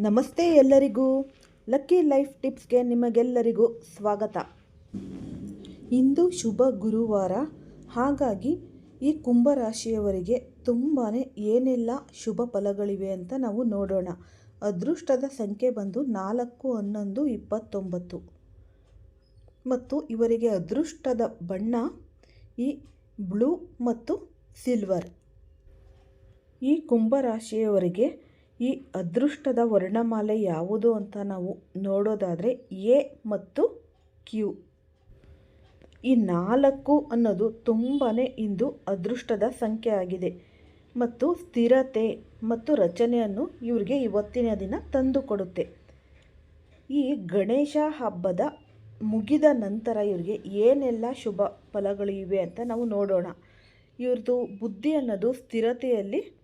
ನಮಸ್ತೆ ಎಲ್ಲರಿಗೂ. Lucky life ಟಿಪ್ಸ್ಗೆ ನಿಮಗೆಲ್ಲರಿಗೂ ಸ್ವಾಗತ. ಇಂದು ಶುಭ ಗುರುವಾರ. ಹಾಗಾಗಿ ಈ ಕುಂಭರಾಶಿಯವರಿಗೆ ತುಂಬಾ ಏನೆಲ್ಲ ಶುಭ ಫಲಗಳಿವೆ ಅಂತ ನಾವು ನೋಡೋಣ. ಅದೃಷ್ಟದ ಸಂಖ್ಯೆ ಬಂದು ನಾಲ್ಕು, ಹನ್ನೊಂದು, ಇಪ್ಪತ್ತೊಂಬತ್ತು. ಮತ್ತು ಇವರಿಗೆ ಅದೃಷ್ಟದ ಬಣ್ಣ ಈ ಬ್ಲೂ ಮತ್ತು ಸಿಲ್ವರ್. ಈ ಕುಂಭರಾಶಿಯವರಿಗೆ ಈ ಅದೃಷ್ಟದ ವರ್ಣಮಾಲೆ ಯಾವುದು ಅಂತ ನಾವು ನೋಡೋದಾದರೆ ಎ ಮತ್ತು ಕ್ಯೂ. ಈ ನಾಲ್ಕು ಅನ್ನೋದು ತುಂಬಾ ಇಂದು ಅದೃಷ್ಟದ ಸಂಖ್ಯೆ ಆಗಿದೆ. ಮತ್ತು ಸ್ಥಿರತೆ ಮತ್ತು ರಚನೆಯನ್ನು ಇವರಿಗೆ ಇವತ್ತಿನ ದಿನ ತಂದುಕೊಡುತ್ತೆ ಈ ಗಣೇಶ ಹಬ್ಬದ ಮುಗಿದ ನಂತರ ಇವರಿಗೆ ಏನೆಲ್ಲ ಶುಭ ಫಲಗಳು ಇವೆ ಅಂತ ನಾವು ನೋಡೋಣ. ಇವ್ರದ್ದು ಬುದ್ಧಿ ಅನ್ನೋದು ಸ್ಥಿರತೆಯಲ್ಲಿ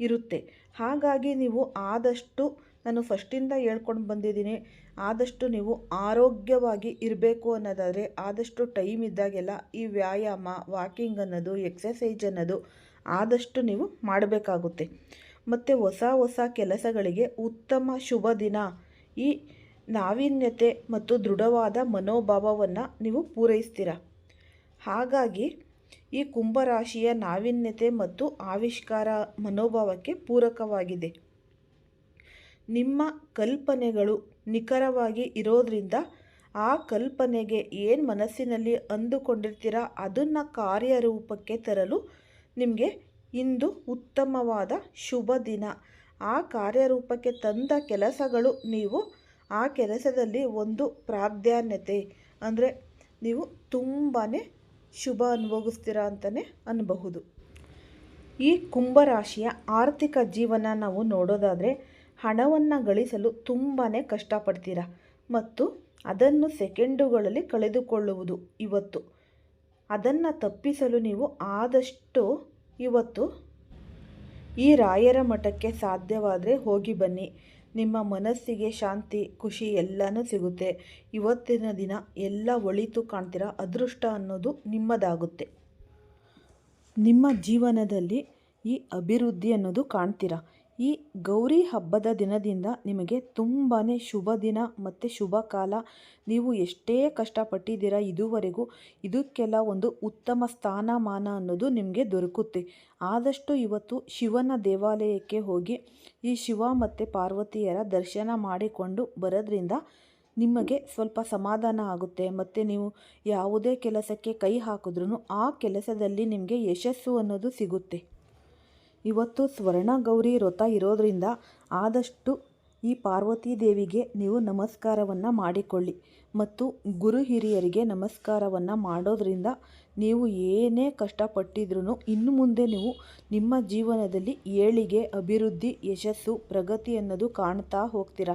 ಇರುತ್ತೆ. ಹಾಗಾಗಿ ನೀವು ಆದಷ್ಟು ನಾನು ಫಸ್ಟಿಂದ ಹೇಳ್ಕೊಂಡು ಬಂದಿದ್ದೀನಿ. ಆದಷ್ಟು ನೀವು ಆರೋಗ್ಯವಾಗಿ ಇರಬೇಕು ಅನ್ನೋದಾದರೆ ಆದಷ್ಟು ಟೈಮ್ ಇದ್ದಾಗೆಲ್ಲ ಈ ವ್ಯಾಯಾಮ, ವಾಕಿಂಗ್ ಅನ್ನೋದು ಎಕ್ಸಸೈಜ್ ಅನ್ನೋದು ಆದಷ್ಟು ನೀವು ಮಾಡಬೇಕಾಗುತ್ತೆ. ಮತ್ತು ಹೊಸ ಹೊಸ ಕೆಲಸಗಳಿಗೆ ಉತ್ತಮ ಶುಭ ದಿನ. ಈ ನಾವೀನ್ಯತೆ ಮತ್ತು ದೃಢವಾದ ಮನೋಭಾವವನ್ನು ನೀವು ಪೂರೈಸ್ತೀರ? ಹಾಗಾಗಿ ಈ ಕುಂಭರಾಶಿಯ ನಾವೀನ್ಯತೆ ಮತ್ತು ಆವಿಷ್ಕಾರ ಮನೋಭಾವಕ್ಕೆ ಪೂರಕವಾಗಿದೆ. ನಿಮ್ಮ ಕಲ್ಪನೆಗಳು ನಿಖರವಾಗಿ ಇರೋದ್ರಿಂದ ಆ ಕಲ್ಪನೆಗೆ ಏನು ಮನಸ್ಸಿನಲ್ಲಿ ಅಂದುಕೊಂಡಿರ್ತೀರ ಅದನ್ನು ಕಾರ್ಯರೂಪಕ್ಕೆ ತರಲು ನಿಮಗೆ ಇಂದು ಉತ್ತಮವಾದ ಶುಭ ದಿನ. ಆ ಕಾರ್ಯರೂಪಕ್ಕೆ ತಂದ ಕೆಲಸಗಳು ನೀವು ಆ ಕೆಲಸದಲ್ಲಿ ಒಂದು ಪ್ರಾಧಾನ್ಯತೆ. ಅಂದರೆ ನೀವು ತುಂಬಾ ಶುಭ ಅನುಭವಿಸ್ತೀರಾ ಅಂತಲೇ ಅನ್ನಬಹುದು ಈ ಕುಂಭರಾಶಿಯ ಆರ್ಥಿಕ ಜೀವನ ನಾವು ನೋಡೋದಾದರೆ ಹಣವನ್ನು ಗಳಿಸಲು ತುಂಬಾ ಕಷ್ಟಪಡ್ತೀರಾ ಮತ್ತು ಅದನ್ನು ಸೆಕೆಂಡುಗಳಲ್ಲಿ ಕಳೆದುಕೊಳ್ಳುವುದು ಇವತ್ತು. ಅದನ್ನು ತಪ್ಪಿಸಲು ನೀವು ಆದಷ್ಟು ಇವತ್ತು ಈ ರಾಯರ ಮಠಕ್ಕೆ ಸಾಧ್ಯವಾದರೆ ಹೋಗಿ ಬನ್ನಿ. ನಿಮ್ಮ ಮನಸ್ಸಿಗೆ ಶಾಂತಿ, ಖುಷಿ ಎಲ್ಲನೂ ಸಿಗುತ್ತೆ. ಇವತ್ತಿನ ದಿನ ಎಲ್ಲ ಒಳಿತು ಕಾಣ್ತೀರಾ? ಅದೃಷ್ಟ ಅನ್ನೋದು ನಿಮ್ಮದಾಗುತ್ತೆ. ನಿಮ್ಮ ಜೀವನದಲ್ಲಿ ಈ ಅಭಿವೃದ್ಧಿ ಅನ್ನೋದು ಕಾಣ್ತೀರ? ಈ ಗೌರಿ ಹಬ್ಬದ ದಿನದಿಂದ ನಿಮಗೆ ತುಂಬಾ ಶುಭ ದಿನ ಮತ್ತು ಶುಭ ಕಾಲ. ನೀವು ಎಷ್ಟೇ ಕಷ್ಟಪಟ್ಟಿದ್ದೀರಾ ಇದುವರೆಗೂ ಇದಕ್ಕೆಲ್ಲ ಒಂದು ಉತ್ತಮ ಸ್ಥಾನಮಾನ ಅನ್ನೋದು ನಿಮಗೆ ದೊರಕುತ್ತೆ. ಆದಷ್ಟು ಇವತ್ತು ಶಿವನ ದೇವಾಲಯಕ್ಕೆ ಹೋಗಿ ಈ ಶಿವ ಮತ್ತು ಪಾರ್ವತಿಯರ ದರ್ಶನ ಮಾಡಿಕೊಂಡು ಬರೋದ್ರಿಂದ ನಿಮಗೆ ಸ್ವಲ್ಪ ಸಮಾಧಾನ ಆಗುತ್ತೆ. ಮತ್ತು ನೀವು ಯಾವುದೇ ಕೆಲಸಕ್ಕೆ ಕೈ ಹಾಕಿದ್ರೂ ಆ ಕೆಲಸದಲ್ಲಿ ನಿಮಗೆ ಯಶಸ್ಸು ಅನ್ನೋದು ಸಿಗುತ್ತೆ. ಇವತ್ತು ಸ್ವರ್ಣ ಗೌರಿ ವ್ರತ ಇರೋದರಿಂದ ಆದಷ್ಟು ಈ ಪಾರ್ವತೀ ದೇವಿಗೆ ನೀವು ನಮಸ್ಕಾರವನ್ನು ಮಾಡಿಕೊಳ್ಳಿ ಮತ್ತು ಗುರು ಹಿರಿಯರಿಗೆ ನಮಸ್ಕಾರವನ್ನು ಮಾಡೋದರಿಂದ ನೀವು ಏನೇ ಕಷ್ಟಪಟ್ಟಿದ್ರೂ ಇನ್ನು ಮುಂದೆ ನೀವು ನಿಮ್ಮ ಜೀವನದಲ್ಲಿ ಏಳಿಗೆ, ಅಭಿವೃದ್ಧಿ, ಯಶಸ್ಸು, ಪ್ರಗತಿ ಅನ್ನೋದು ಕಾಣ್ತಾ ಹೋಗ್ತೀರ?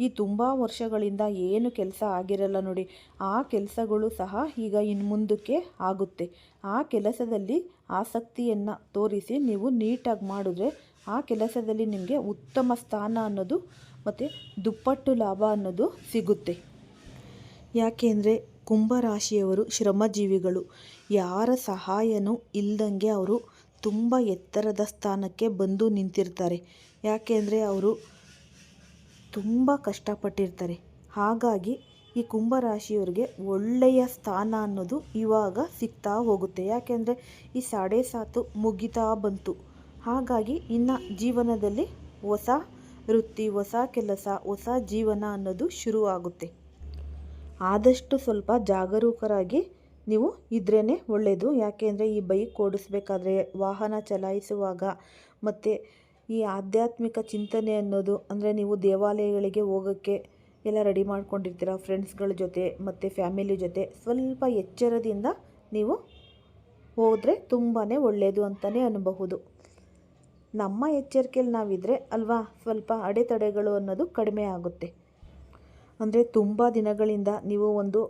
ಈ ತುಂಬ ವರ್ಷಗಳಿಂದ ಏನು ಕೆಲಸ ಆಗಿರಲ್ಲ ನೋಡಿ, ಆ ಕೆಲಸಗಳು ಸಹ ಈಗ ಇನ್ನು ಮುಂದಕ್ಕೆ ಆಗುತ್ತೆ. ಆ ಕೆಲಸದಲ್ಲಿ ಆಸಕ್ತಿಯನ್ನು ತೋರಿಸಿ ನೀವು ನೀಟಾಗಿ ಮಾಡಿದ್ರೆ ಆ ಕೆಲಸದಲ್ಲಿ ನಿಮಗೆ ಉತ್ತಮ ಸ್ಥಾನ ಅನ್ನೋದು ಮತ್ತು ದುಪ್ಪಟ್ಟು ಲಾಭ ಅನ್ನೋದು ಸಿಗುತ್ತೆ. ಯಾಕೆಂದರೆ ಕುಂಭರಾಶಿಯವರು ಶ್ರಮಜೀವಿಗಳು. ಯಾರ ಸಹಾಯನೂ ಇಲ್ದಂಗೆ ಅವರು ತುಂಬ ಎತ್ತರದ ಸ್ಥಾನಕ್ಕೆ ಬಂದು ನಿಂತಿರ್ತಾರೆ. ಯಾಕೆಂದರೆ ಅವರು ತುಂಬ ಕಷ್ಟಪಟ್ಟಿರ್ತಾರೆ. ಹಾಗಾಗಿ ಈ ಕುಂಭರಾಶಿಯವರಿಗೆ ಒಳ್ಳೆಯ ಸ್ಥಾನ ಅನ್ನೋದು ಇವಾಗ ಸಿಗ್ತಾ ಹೋಗುತ್ತೆ. ಯಾಕೆಂದರೆ ಈ ಸಾಡೆ ಸಾತು ಮುಗಿತಾ ಬಂತು. ಹಾಗಾಗಿ ಇನ್ನು ಜೀವನದಲ್ಲಿ ಹೊಸ ವೃತ್ತಿ, ಹೊಸ ಕೆಲಸ, ಹೊಸ ಜೀವನ ಅನ್ನೋದು ಶುರುವಾಗುತ್ತೆ. ಆದಷ್ಟು ಸ್ವಲ್ಪ ಜಾಗರೂಕರಾಗಿ ನೀವು ಇದ್ರೇ ಒಳ್ಳೆಯದು ಯಾಕೆಂದರೆ ಈ ಬೈಕ್ ಓಡಿಸ್ಬೇಕಾದ್ರೆ, ವಾಹನ ಚಲಾಯಿಸುವಾಗ ಮತ್ತು ಈ ಆಧ್ಯಾತ್ಮಿಕ ಚಿಂತನೆ ಅನ್ನೋದು, ಅಂದರೆ ನೀವು ದೇವಾಲಯಗಳಿಗೆ ಹೋಗೋಕ್ಕೆ ಎಲ್ಲ ರೆಡಿ ಮಾಡ್ಕೊಂಡಿರ್ತೀರ, ಫ್ರೆಂಡ್ಸ್ಗಳ ಜೊತೆ ಮತ್ತು ಫ್ಯಾಮಿಲಿ ಜೊತೆ, ಸ್ವಲ್ಪ ಎಚ್ಚರದಿಂದ ನೀವು ಹೋದರೆ ತುಂಬಾ ಒಳ್ಳೆಯದು ಅಂತಲೇ ಅನ್ನಬಹುದು ನಮ್ಮ ಎಚ್ಚರಿಕೆಯಲ್ಲಿ ನಾವಿದ್ರೆ ಅಲ್ವಾ ಸ್ವಲ್ಪ ಅಡೆತಡೆಗಳು ಅನ್ನೋದು ಕಡಿಮೆ ಆಗುತ್ತೆ. ಅಂದರೆ ತುಂಬ ದಿನಗಳಿಂದ ನೀವು ಒಂದು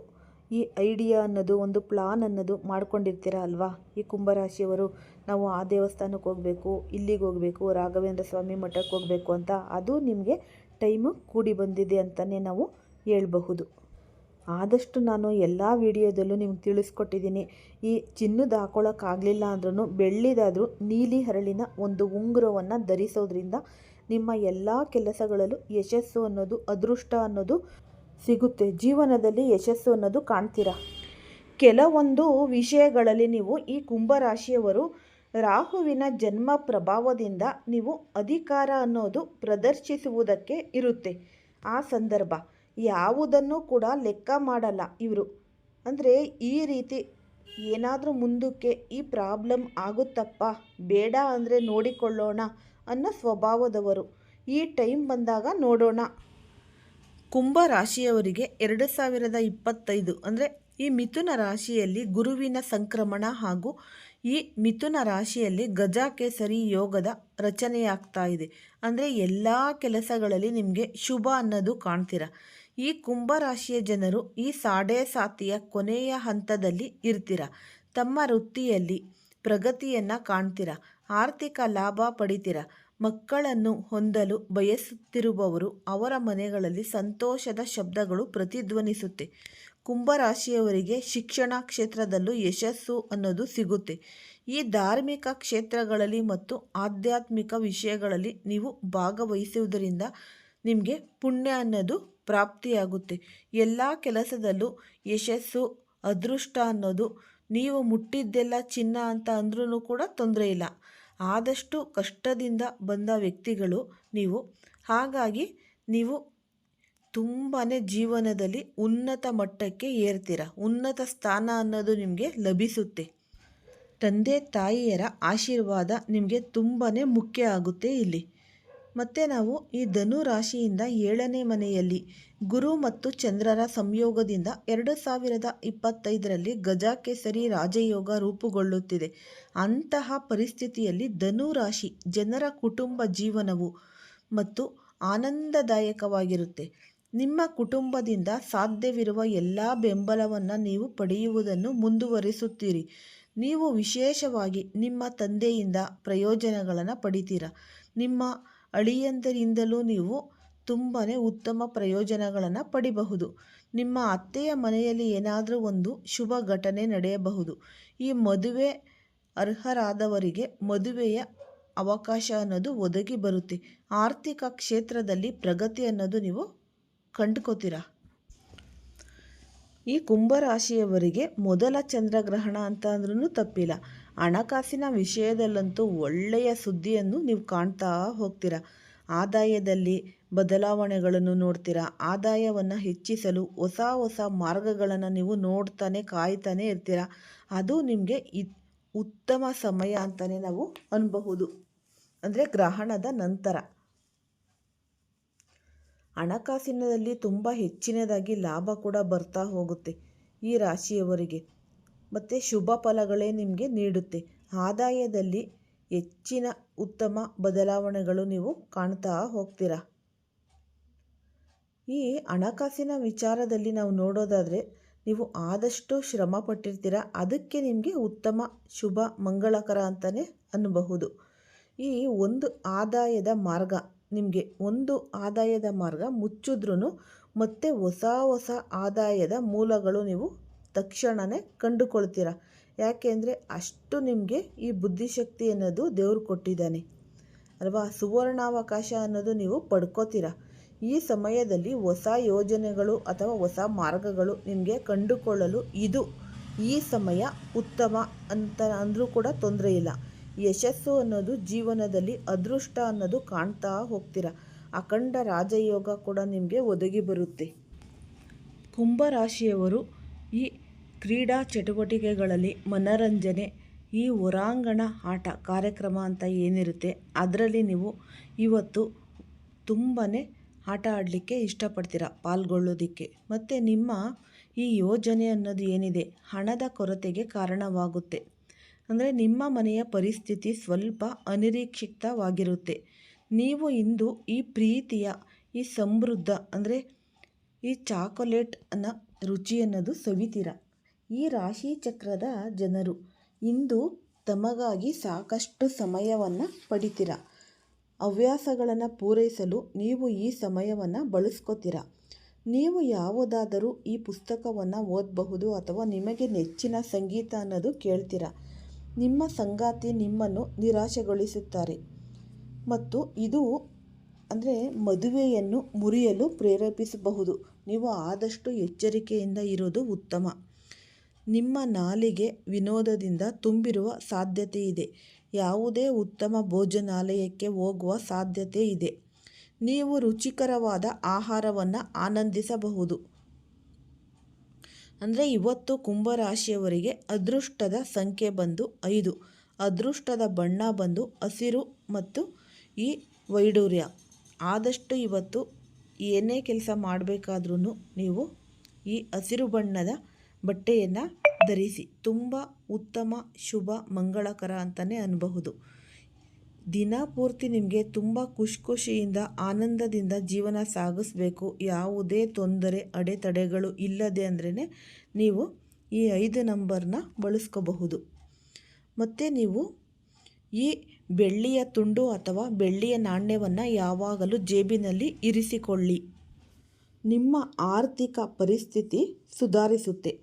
ಈ ಐಡಿಯಾ ಅನ್ನೋದು, ಒಂದು ಪ್ಲಾನ್ ಅನ್ನೋದು ಮಾಡ್ಕೊಂಡಿರ್ತೀರ ಅಲ್ವಾ? ಈ ಕುಂಭರಾಶಿಯವರು, ನಾವು ಆ ದೇವಸ್ಥಾನಕ್ಕೆ ಹೋಗಬೇಕು, ಇಲ್ಲಿಗೆ ಹೋಗಬೇಕು, ರಾಘವೇಂದ್ರ ಸ್ವಾಮಿ ಮಠಕ್ಕೆ ಹೋಗಬೇಕು ಅಂತ, ಅದು ನಿಮಗೆ ಟೈಮು ಕೂಡಿ ಬಂದಿದೆ ಅಂತಲೇ ನಾವು ಹೇಳ್ಬಹುದು. ಆದಷ್ಟು ನಾನು ಎಲ್ಲ ವಿಡಿಯೋದಲ್ಲೂ ನಿಮ್ಗೆ ತಿಳಿಸ್ಕೊಟ್ಟಿದ್ದೀನಿ. ಈ ಚಿನ್ನದ ಹಾಕೊಳ್ಳೋಕ್ಕಾಗಲಿಲ್ಲ ಅಂದ್ರೂ ಬೆಳ್ಳಿದಾದರೂ ನೀಲಿ ಹರಳಿನ ಒಂದು ಉಂಗುರವನ್ನು ಧರಿಸೋದ್ರಿಂದ ನಿಮ್ಮ ಎಲ್ಲ ಕೆಲಸಗಳಲ್ಲೂ ಯಶಸ್ಸು ಅನ್ನೋದು, ಅದೃಷ್ಟ ಅನ್ನೋದು ಸಿಗುತ್ತೆ. ಜೀವನದಲ್ಲಿ ಯಶಸ್ಸು ಅನ್ನೋದು ಕಾಣ್ತೀರಾ? ಕೆಲವೊಂದು ವಿಷಯಗಳಲ್ಲಿ ನೀವು ಈ ಕುಂಭರಾಶಿಯವರು ರಾಹುವಿನ ಜನ್ಮ ಪ್ರಭಾವದಿಂದ ನೀವು ಅಧಿಕಾರ ಅನ್ನೋದು ಪ್ರದರ್ಶಿಸುವುದಕ್ಕೆ ಇರುತ್ತೆ. ಆ ಸಂದರ್ಭ. ಯಾವುದನ್ನು ಕೂಡ ಲೆಕ್ಕ ಮಾಡಲ್ಲ ಇವರು. ಅಂದರೆ ಈ ರೀತಿ ಏನಾದರೂ ಮುಂದಕ್ಕೆ ಈ ಪ್ರಾಬ್ಲಮ್ ಆಗುತ್ತಪ್ಪ, ಬೇಡ ಅಂದರೆ ನೋಡಿಕೊಳ್ಳೋಣ ಅನ್ನೋ ಸ್ವಭಾವದವರು ಈ ಟೈಮ್ ಬಂದಾಗ ನೋಡೋಣ. ಕುಂಭ ರಾಶಿಯವರಿಗೆ ಎರಡು ಸಾವಿರದ ಇಪ್ಪತ್ತೈದು ಅಂದರೆ ಈ ಮಿಥುನ ರಾಶಿಯಲ್ಲಿ ಗುರುವಿನ ಸಂಕ್ರಮಣ ಹಾಗೂ ಈ ಮಿಥುನ ರಾಶಿಯಲ್ಲಿ ಗಜಾಕೇಸರಿ ಯೋಗದ ರಚನೆಯಾಗ್ತಾ ಇದೆ. ಅಂದರೆ ಎಲ್ಲ ಕೆಲಸಗಳಲ್ಲಿ ನಿಮಗೆ ಶುಭ ಅನ್ನೋದು ಕಾಣ್ತೀರ? ಈ ಕುಂಭರಾಶಿಯ ಜನರು ಈ ಸಾಡೆ ಸಾತಿಯ ಕೊನೆಯ ಹಂತದಲ್ಲಿ ಇರ್ತೀರ. ತಮ್ಮ ವೃತ್ತಿಯಲ್ಲಿ ಪ್ರಗತಿಯನ್ನು ಕಾಣ್ತೀರ. ಆರ್ಥಿಕ ಲಾಭ ಪಡಿತೀರ. ಮಕ್ಕಳನ್ನು ಹೊಂದಲು ಬಯಸುತ್ತಿರುವವರು ಅವರ ಮನೆಗಳಲ್ಲಿ ಸಂತೋಷದ ಶಬ್ದಗಳು ಪ್ರತಿಧ್ವನಿಸುತ್ತೆ. ಕುಂಭರಾಶಿಯವರಿಗೆ ಶಿಕ್ಷಣ ಕ್ಷೇತ್ರದಲ್ಲೂ ಯಶಸ್ಸು ಅನ್ನೋದು ಸಿಗುತ್ತೆ. ಈ ಧಾರ್ಮಿಕ ಕ್ಷೇತ್ರಗಳಲ್ಲಿ ಮತ್ತು ಆಧ್ಯಾತ್ಮಿಕ ವಿಷಯಗಳಲ್ಲಿ ನೀವು ಭಾಗವಹಿಸುವುದರಿಂದ ನಿಮಗೆ ಪುಣ್ಯ ಅನ್ನೋದು ಪ್ರಾಪ್ತಿಯಾಗುತ್ತೆ. ಎಲ್ಲ ಕೆಲಸದಲ್ಲೂ ಯಶಸ್ಸು, ಅದೃಷ್ಟ ಅನ್ನೋದು ನೀವು ಮುಟ್ಟಿದ್ದೆಲ್ಲ ಚಿನ್ನ ಅಂತ ಅಂದ್ರೂ ಕೂಡ ತೊಂದರೆ ಇಲ್ಲ. ಆದಷ್ಟು ಕಷ್ಟದಿಂದ ಬಂದ ವ್ಯಕ್ತಿಗಳು ನೀವು. ಹಾಗಾಗಿ ನೀವು ತುಂಬಾ ಜೀವನದಲ್ಲಿ ಉನ್ನತ ಮಟ್ಟಕ್ಕೆ ಏರ್ತೀರ. ಉನ್ನತ ಸ್ಥಾನ ಅನ್ನೋದು ನಿಮಗೆ ಲಭಿಸುತ್ತೆ. ತಂದೆ ತಾಯಿಯರ ಆಶೀರ್ವಾದ ನಿಮಗೆ ತುಂಬಾ ಮುಖ್ಯ ಆಗುತ್ತೆ ಇಲ್ಲಿ. ಮತ್ತು ನಾವು ಈ ಧನು ರಾಶಿಯಿಂದ ಏಳನೇ ಮನೆಯಲ್ಲಿ ಗುರು ಮತ್ತು ಚಂದ್ರರ ಸಂಯೋಗದಿಂದ ಎರಡು ಸಾವಿರದ ಇಪ್ಪತ್ತೈದರಲ್ಲಿ ಗಜಕೇಸರಿ ರಾಜಯೋಗ ರೂಪುಗೊಳ್ಳುತ್ತಿದೆ. ಅಂತಹ ಪರಿಸ್ಥಿತಿಯಲ್ಲಿ ಧನು ರಾಶಿ ಜನರ ಕುಟುಂಬ ಜೀವನವು ಮತ್ತು ಆನಂದದಾಯಕವಾಗಿರುತ್ತೆ. ನಿಮ್ಮ ಕುಟುಂಬದಿಂದ ಸಾಧ್ಯವಿರುವ ಎಲ್ಲ ಬೆಂಬಲವನ್ನು ನೀವು ಪಡೆಯುವುದನ್ನು ಮುಂದುವರಿಸುತ್ತೀರಿ. ನೀವು ವಿಶೇಷವಾಗಿ ನಿಮ್ಮ ತಂದೆಯಿಂದ ಪ್ರಯೋಜನಗಳನ್ನು ಪಡಿತೀರ? ನಿಮ್ಮ ಅಳಿಯಂದರಿಂದಲೂ ನೀವು ತುಂಬಾ ಉತ್ತಮ ಪ್ರಯೋಜನಗಳನ್ನು ಪಡಿಬಹುದು. ನಿಮ್ಮ ಅತ್ತೆಯ ಮನೆಯಲ್ಲಿ ಏನಾದರೂ ಒಂದು ಶುಭ ಘಟನೆ ನಡೆಯಬಹುದು. ಈ ಮದುವೆ ಅರ್ಹರಾದವರಿಗೆ ಮದುವೆಯ ಅವಕಾಶ ಅನ್ನೋದು ಒದಗಿ ಬರುತ್ತೆ. ಆರ್ಥಿಕ ಕ್ಷೇತ್ರದಲ್ಲಿ ಪ್ರಗತಿ ಅನ್ನೋದು ನೀವು ಕಂಡುಕೋತೀರ? ಈ ಕುಂಭರಾಶಿಯವರಿಗೆ ಮೊದಲ ಚಂದ್ರಗ್ರಹಣ ಅಂತ ಅಂದ್ರೂ ತಪ್ಪಿಲ್ಲ. ಹಣಕಾಸಿನ ವಿಷಯದಲ್ಲಂತೂ ಒಳ್ಳೆಯ ಸುದ್ದಿಯನ್ನು ನೀವು ಕಾಣ್ತಾ ಹೋಗ್ತೀರ. ಆದಾಯದಲ್ಲಿ ಬದಲಾವಣೆಗಳನ್ನು ನೋಡ್ತೀರಾ. ಆದಾಯವನ್ನು ಹೆಚ್ಚಿಸಲು ಹೊಸ ಹೊಸ ಮಾರ್ಗಗಳನ್ನು ನೀವು ನೋಡ್ತಾನೆ, ಕಾಯ್ತಾನೆ ಇರ್ತೀರ. ಅದು ನಿಮಗೆ ಉತ್ತಮ ಸಮಯ ಅಂತಲೇ ನಾವು ಅನ್ಬಹುದು. ಅಂದರೆ ಗ್ರಹಣದ ನಂತರ. ಹಣಕಾಸಿನದಲ್ಲಿ ತುಂಬ ಹೆಚ್ಚಿನದಾಗಿ ಲಾಭ ಕೂಡ ಬರ್ತಾ ಹೋಗುತ್ತೆ ಈ ರಾಶಿಯವರಿಗೆ. ಮತ್ತು ಶುಭ ಫಲಗಳೇ ನಿಮಗೆ ನೀಡುತ್ತೆ. ಆದಾಯದಲ್ಲಿ ಹೆಚ್ಚಿನ ಉತ್ತಮ ಬದಲಾವಣೆಗಳು ನೀವು ಕಾಣ್ತಾ ಹೋಗ್ತೀರಾ? ಈ ಹಣಕಾಸಿನ ವಿಚಾರದಲ್ಲಿ ನಾವು ನೋಡೋದಾದರೆ ನೀವು ಆದಷ್ಟು ಶ್ರಮ ಪಟ್ಟಿರ್ತೀರ, ಅದಕ್ಕೆ ನಿಮಗೆ ಉತ್ತಮ, ಶುಭ, ಮಂಗಳಕರ ಅಂತಲೇ ಅನ್ನಬಹುದು. ಈ ಒಂದು ಆದಾಯದ ಮಾರ್ಗ, ನಿಮಗೆ ಒಂದು ಆದಾಯದ ಮಾರ್ಗ ಮುಚ್ಚಿದ್ರೂ ಮತ್ತೆ ಹೊಸ ಹೊಸ ಆದಾಯದ ಮೂಲಗಳು ನೀವು ತಕ್ಷಣವೇ ಕಂಡುಕೊಳ್ತೀರ? ಯಾಕೆಂದರೆ ಅಷ್ಟು ನಿಮಗೆ ಈ ಬುದ್ಧಿಶಕ್ತಿ ಅನ್ನೋದು ದೇವರು ಕೊಟ್ಟಿದ್ದಾನೆ. ಅಲ್ವಾ? ಸುವರ್ಣಾವಕಾಶ ಅನ್ನೋದು ನೀವು ಪಡ್ಕೋತೀರ? ಈ ಸಮಯದಲ್ಲಿ ಹೊಸ ಯೋಜನೆಗಳು ಅಥವಾ ಹೊಸ ಮಾರ್ಗಗಳು ನಿಮಗೆ ಕಂಡುಕೊಳ್ಳಲು ಇದು ಈ ಸಮಯ ಉತ್ತಮ ಅಂತ ಅಂದರೂ ಕೂಡ ತೊಂದರೆ ಇಲ್ಲ. ಯಶಸ್ಸು ಅನ್ನೋದು ಜೀವನದಲ್ಲಿ ಅದೃಷ್ಟ ಅನ್ನೋದು ಕಾಣ್ತಾ ಹೋಗ್ತೀರ? ಅಖಂಡ ರಾಜಯೋಗ ಕೂಡ ನಿಮಗೆ ಒದಗಿ ಬರುತ್ತೆ. ಕುಂಭರಾಶಿಯವರು ಈ ಕ್ರೀಡಾ ಚಟುವಟಿಕೆಗಳಲ್ಲಿ ಮನರಂಜನೆ, ಈ ಹೊರಾಂಗಣ ಆಟ ಕಾರ್ಯಕ್ರಮ ಅಂತ ಏನಿರುತ್ತೆ, ಅದರಲ್ಲಿ ನೀವು ಇವತ್ತು ತುಂಬಾ ಆಟ ಆಡಲಿಕ್ಕೆ ಇಷ್ಟಪಡ್ತೀರ ಪಾಲ್ಗೊಳ್ಳೋದಕ್ಕೆ? ಮತ್ತು ನಿಮ್ಮ ಈ ಯೋಜನೆ ಅನ್ನೋದು ಏನಿದೆ, ಹಣದ ಕೊರತೆಗೆ ಕಾರಣವಾಗುತ್ತೆ. ಅಂದರೆ ನಿಮ್ಮ ಮನೆಯ ಪರಿಸ್ಥಿತಿ ಸ್ವಲ್ಪ ಅನಿರೀಕ್ಷಿತವಾಗಿರುತ್ತೆ. ನೀವು ಇಂದು ಈ ಪ್ರೀತಿಯ, ಈ ಸಮೃದ್ಧ, ಅಂದರೆ ಈ ಚಾಕೊಲೇಟ್ ಅನ್ನೋ ರುಚಿ ಅನ್ನೋದು ಸವಿತೀರ? ಈ ರಾಶಿ ಚಕ್ರದ ಜನರು ಇಂದು ತಮಗಾಗಿ ಸಾಕಷ್ಟು ಸಮಯವನ್ನು ಪಡಿತೀರ. ಹವ್ಯಾಸಗಳನ್ನು ಪೂರೈಸಲು ನೀವು ಈ ಸಮಯವನ್ನು ಬಳಸ್ಕೋತೀರ. ನೀವು ಯಾವುದಾದರೂ ಈ ಪುಸ್ತಕವನ್ನು ಓದಬಹುದು ಅಥವಾ ನಿಮಗೆ ನೆಚ್ಚಿನ ಸಂಗೀತ ಅನ್ನೋದು ಕೇಳ್ತೀರ. ನಿಮ್ಮ ಸಂಗಾತಿ ನಿಮ್ಮನ್ನು ನಿರಾಶೆಗೊಳಿಸುತ್ತಾರೆ. ಮತ್ತು ಇದು ಅಂದರೆ ಮದುವೆಯನ್ನು ಮುರಿಯಲು ಪ್ರೇರೇಪಿಸಬಹುದು. ನೀವು ಆದಷ್ಟು ಎಚ್ಚರಿಕೆಯಿಂದ ಇರೋದು ಉತ್ತಮ. ನಿಮ್ಮ ನಾಲಿಗೆ ವಿನೋದದಿಂದ ತುಂಬಿರುವ ಸಾಧ್ಯತೆ ಇದೆ ಯಾವುದೇ ಉತ್ತಮ ಭೋಜನಾಲಯಕ್ಕೆ ಹೋಗುವ ಸಾಧ್ಯತೆ ಇದೆ ನೀವು ರುಚಿಕರವಾದ ಆಹಾರವನ್ನು ಆನಂದಿಸಬಹುದು. ಅಂದರೆ ಇವತ್ತು ಕುಂಭರಾಶಿಯವರಿಗೆ ಅದೃಷ್ಟದ ಸಂಖ್ಯೆ ಬಂದು ಐದು. ಅದೃಷ್ಟದ ಬಣ್ಣ ಬಂದು ಹಸಿರು ಮತ್ತು ಈ ವೈಡೂರ್ಯ. ಆದಷ್ಟು ಇವತ್ತು ಏನೇ ಕೆಲಸ ಮಾಡಬೇಕಾದ್ರೂ ನೀವು ಈ ಹಸಿರು ಬಣ್ಣದ ಬಟ್ಟೆಯನ್ನು ಧರಿಸಿ ತುಂಬ ಉತ್ತಮ, ಶುಭ, ಮಂಗಳಕರ ಅಂತಲೇ ಅನ್ನಬಹುದು ದಿನ ಪೂರ್ತಿ ನಿಮಗೆ ತುಂಬ ಖುಷಿ ಖುಷಿಯಿಂದ ಆನಂದದಿಂದ ಜೀವನ ಸಾಗಿಸ್ಬೇಕು. ಯಾವುದೇ ತೊಂದರೆ, ಅಡೆತಡೆಗಳು ಇಲ್ಲದೆ ಅಂದ್ರೇ ನೀವು ಈ ಐದು ನಂಬರ್ನ ಬಳಸ್ಕೋಬಹುದು. ಮತ್ತು ನೀವು ಈ ಬೆಳ್ಳಿಯ ತುಂಡು ಅಥವಾ ಬೆಳ್ಳಿಯ ನಾಣ್ಯವನ್ನು ಯಾವಾಗಲೂ ಜೇಬಿನಲ್ಲಿ ಇರಿಸಿಕೊಳ್ಳಿ. ನಿಮ್ಮ ಆರ್ಥಿಕ ಪರಿಸ್ಥಿತಿ ಸುಧಾರಿಸುತ್ತೆ.